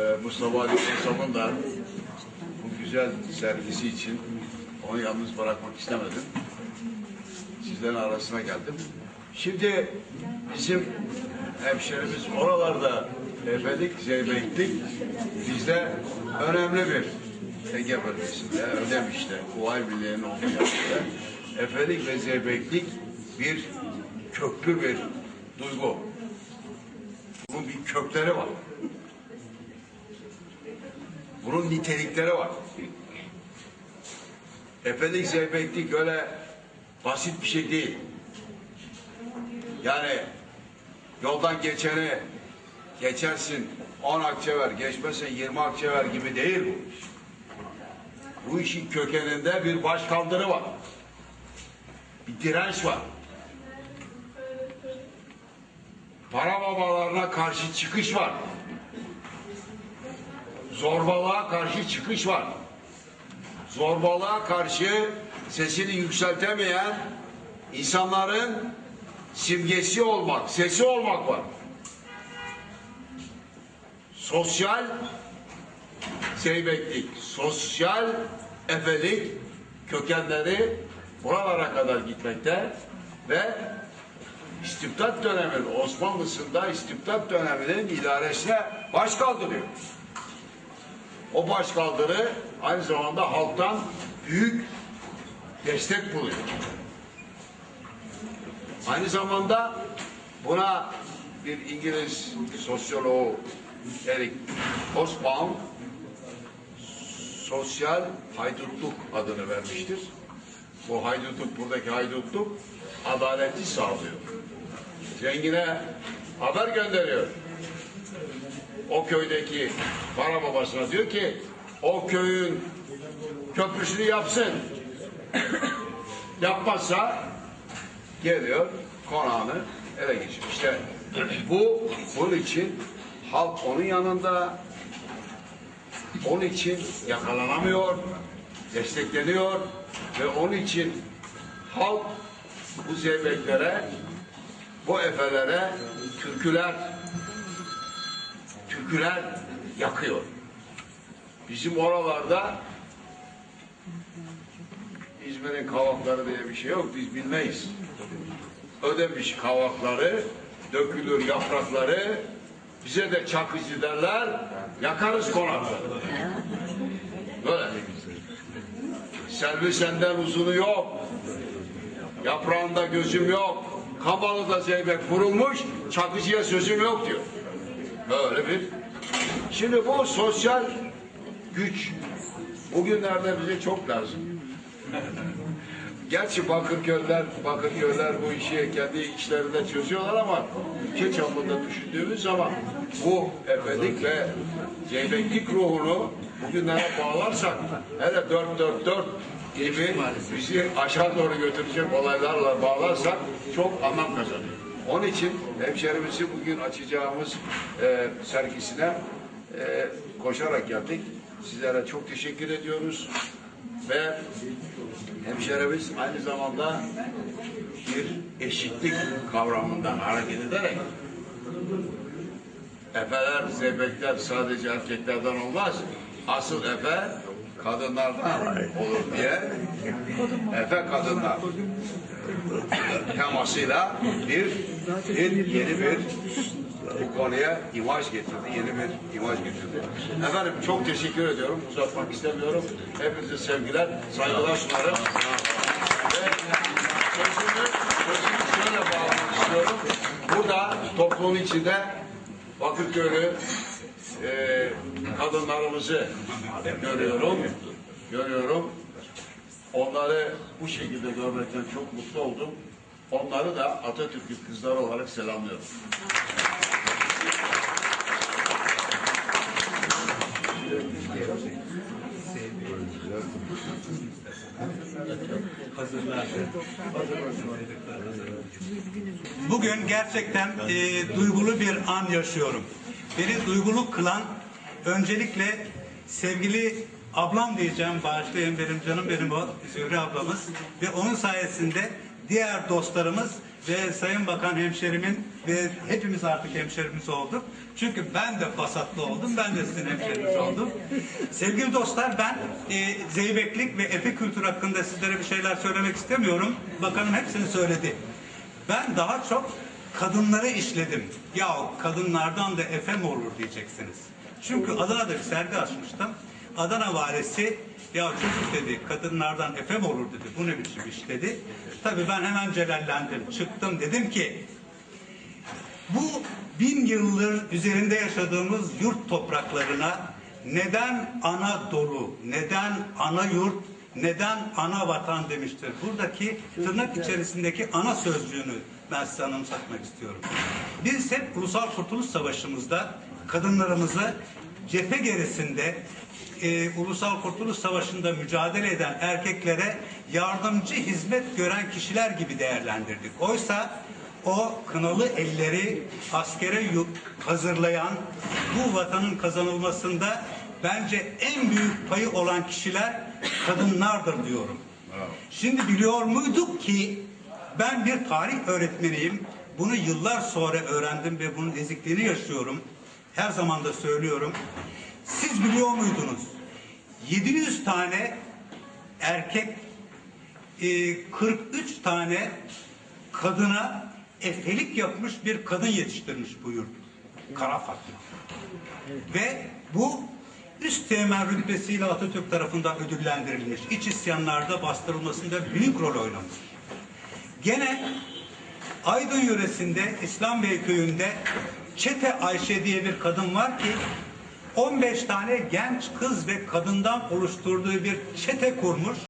e, Mustafa Ali Konsap'ın da bu güzel sergisi için onu yalnız bırakmak istemedim. Sizlerin arasına geldim. Şimdi bizim hemşerimiz oralarda Efelik, Zeybeklik bizde önemli bir Ege bölgesinde, Ödemiş'te, Kuvayi Milliye'nin olduğu yerde Efelik ve Zeybeklik bir köklü bir duygu. Bunun bir kökleri var. Bunun nitelikleri var. Efelik, Zeybeklik öyle basit bir şey değil. Yani yoldan geçeni geçersin 10 akçe ver, geçmezsen 20 akçe ver gibi değil bu iş. Bu işin kökeninde bir başkaldırı var. Bir direnç var. Para babalarına karşı çıkış var. Zorbalığa karşı çıkış var. Zorbalığa karşı sesini yükseltemeyen insanların simgesi olmak, sesi olmak var. Sosyal zeybeklik, sosyal efelik kökenleri buralara kadar gitmekte ve istibdat döneminin Osmanlısında istibdat döneminin idaresine baş kaldırıyor. O baş kaldırı aynı zamanda halktan büyük destek buluyor. Aynı zamanda buna bir İngiliz sosyoloğu Eric Hobsbawm sosyal haydutluk adını vermiştir. Bu haydutluk, buradaki haydutluk adaleti sağlıyor. Zengine haber gönderiyor. O köydeki para babasına diyor ki o köyün köprüsünü yapsın. Yapmazsa geliyor konağını ele geçiriyor. İşte bu bunun için halk onun yanında onun için yakalanamıyor, destekleniyor ve onun için halk bu zeybeklere, bu efelere türküler, türküler yakıyor. Bizim oralarda İzmir'in kavakları diye bir şey yok, biz bilmeyiz. Ödemiş kavakları, dökülür yaprakları, bize de çakıcı derler, yakarız konakları. Böyle. Selvi senden uzunu yok. Yaprağında gözüm yok. Kabalı'da zeybek vurulmuş, çakıcıya sözüm yok diyor. Böyle bir. Şimdi bu sosyal güç bugünlerde bize çok lazım. Gerçi Bakırköy'ler, Bakırköy'ler bu işi kendi işlerinde çözüyorlar ama ülke çapında düşündüğümüz zaman bu efendik ve zeybeklik ruhunu bugünlere bağlarsak hele 444 gibi bizi aşağı doğru götürecek olaylarla bağlarsak çok anlam kazanıyor. Onun için hemşerimizi bugün açacağımız e, sergisine e, koşarak geldik. Sizlere çok teşekkür ediyoruz ve hemşerimiz aynı zamanda bir eşitlik kavramından hareket ederek efeler, zeybekler sadece erkeklerden olmaz. Asıl efe kadınlardan olur diye efe kadınlar temasıyla bir, bir yeni bir bu konuya imaj getirdi, yeni bir imaj getirdi. Efendim çok teşekkür ediyorum, uzatmak istemiyorum. Hepinize sevgiler, saygılar sunarım. Sözümü, şöyle bağlamak istiyorum. Burada toplumun içinde Bakırköy'lü e, kadınlarımızı görüyorum, görüyorum. Onları bu şekilde görmekten çok mutlu oldum. Onları da Atatürk'ün kızları olarak selamlıyorum. Bugün gerçekten e, duygulu bir an yaşıyorum. Beni duygulu kılan öncelikle sevgili ablam diyeceğim, bağışlayın benim canım benim o Zühre ablamız ve onun sayesinde diğer dostlarımız ve Sayın Bakan hemşerimin ve hepimiz artık hemşerimiz olduk. Çünkü ben de Fasatlı oldum, ben de sizin hemşeriniz oldum. Sevgili dostlar ben e, Zeybeklik ve Efe kültür hakkında sizlere bir şeyler söylemek istemiyorum. Bakanım hepsini söyledi. Ben daha çok kadınları işledim. Ya kadınlardan da Efe mi olur diyeceksiniz. Çünkü Adana'da bir sergi açmıştım. Adana valisi ya çocuk dedi kadınlardan Efe mi olur dedi. Bu ne biçim iş dedi. Tabii ben hemen celallendim. Çıktım dedim ki bu bin yıldır üzerinde yaşadığımız yurt topraklarına neden Anadolu, neden ana yurt, neden ana vatan demiştir. Buradaki tırnak içerisindeki ana sözcüğünü ben size anımsatmak istiyorum. Biz hep Ulusal Kurtuluş Savaşı'mızda kadınlarımızı cephe gerisinde e, Ulusal Kurtuluş Savaşı'nda mücadele eden erkeklere yardımcı hizmet gören kişiler gibi değerlendirdik. Oysa o kınalı elleri askere hazırlayan bu vatanın kazanılmasında bence en büyük payı olan kişiler kadınlardır diyorum. Şimdi biliyor muyduk ki ben bir tarih öğretmeniyim. Bunu yıllar sonra öğrendim ve bunun ezikliğini yaşıyorum. Her zaman da söylüyorum. Siz biliyor muydunuz? 700 tane erkek e, 43 tane kadına efelik yapmış bir kadın yetiştirmiş bu yurt. Kara Fatma. Ve bu üst teğmen rütbesiyle Atatürk tarafından ödüllendirilmiş. İç isyanlarda bastırılmasında büyük rol oynamış. Gene Aydın yöresinde İslam Bey köyünde Çete Ayşe diye bir kadın var ki 15 tane genç kız ve kadından oluşturduğu bir çete kurmuş.